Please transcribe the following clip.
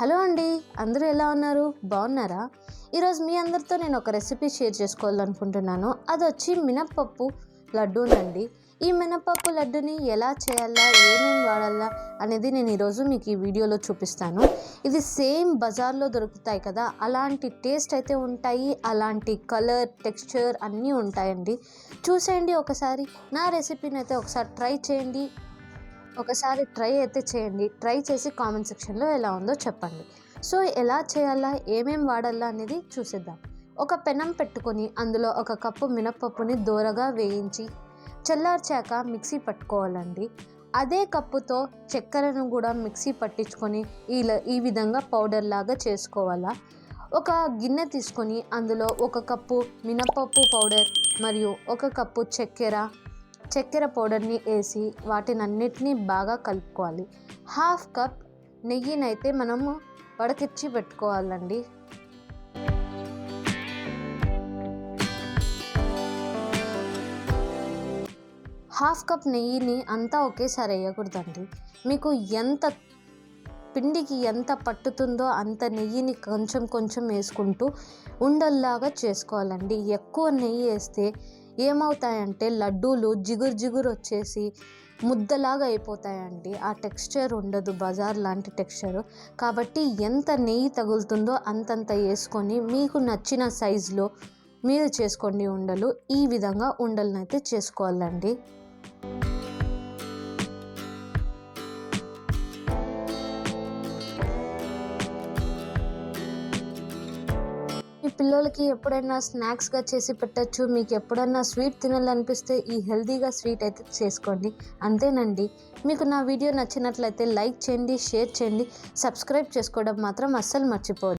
Hello అండి అందరూ ఎలా ఉన్నారు? బాగున్నారా? ఈరోజు మీ అందరితో నేను ఒక రెసిపీ షేర్ చేసుకోవాలనుకుంటున్నాను. అది వచ్చి మినప్పప్పు లడ్డూనండి. ఈ మినప్పప్పు లడ్డుని ఎలా చేయాలా ఏమేమి వాడాలా అనేది నేను ఈరోజు మీకు ఈ వీడియోలో చూపిస్తాను. ఇది సేమ్ బజార్లో దొరుకుతాయి కదా అలాంటి టేస్ట్ అయితే ఉంటాయి. అలాంటి కలర్ టెక్స్చర్ అన్నీ ఉంటాయండి. చూసేయండి ఒకసారి నా రెసిపీని అయితే ఒకసారి ట్రై చేయండి. ఒకసారి ట్రై అయితే చేయండి. ట్రై చేసి కామెంట్ సెక్షన్లో ఎలా ఉందో చెప్పండి. సో ఎలా చేయాలా? ఏమేం వాడాలా అనేది చూసేద్దాం. ఒక పెనం పెట్టుకొని అందులో ఒక కప్పు మినప్పప్పుని దూరగా వేయించి చల్లార్చాక మిక్సీ పట్టుకోవాలండి. అదే కప్పుతో చక్కెరను కూడా మిక్సీ పట్టించుకొని ఇలా ఈ విధంగా పౌడర్ లాగా చేసుకోవాలా? ఒక గిన్నె తీసుకొని అందులో ఒక కప్పు మినపప్పు పౌడర్ మరియు ఒక కప్పు చక్కెర చక్కెర పౌడర్ని వేసి వాటినన్నిటినీ బాగా కలుపుకోవాలి. హాఫ్ కప్ నెయ్యినైతే మనము వడకిచ్చి పెట్టుకోవాలండి. హాఫ్ కప్ నెయ్యిని అంతా ఒకేసారి వేయకూడదండి. మీకు ఎంత పిండికి ఎంత పట్టుతుందో అంత నెయ్యిని కొంచెం కొంచెం వేసుకుంటూ ఉండల్లాగా చేసుకోవాలండి. ఎక్కువ నెయ్యి వేస్తే ఏమవుతాయంటే లడ్డూలు జిగురు జిగురు వచ్చేసి ముద్దలాగా అయిపోతాయండి. ఆ టెక్స్చర్ ఉండదు బజార్ లాంటి టెక్స్చర్. కాబట్టి ఎంత నెయ్యి తగులుతుందో అంతంత వేసుకొని మీకు నచ్చిన సైజులో మీరు చేసుకోండి ఉండలు. ఈ విధంగా ఉండలనైతే చేసుకోవాలండి. మీ పిల్లలకి ఎప్పుడైనా స్నాక్స్గా చేసి పెట్టచ్చు. మీకు ఎప్పుడైనా స్వీట్ తినాలనిపిస్తే ఈ హెల్దీగా స్వీట్ అయితే చేసుకోండి. అంతేనండి. మీకు నా వీడియో నచ్చినట్లయితే లైక్ చేయండి షేర్ చేయండి. సబ్స్క్రైబ్ చేసుకోవడం మాత్రం అస్సలు మర్చిపోవద్దు.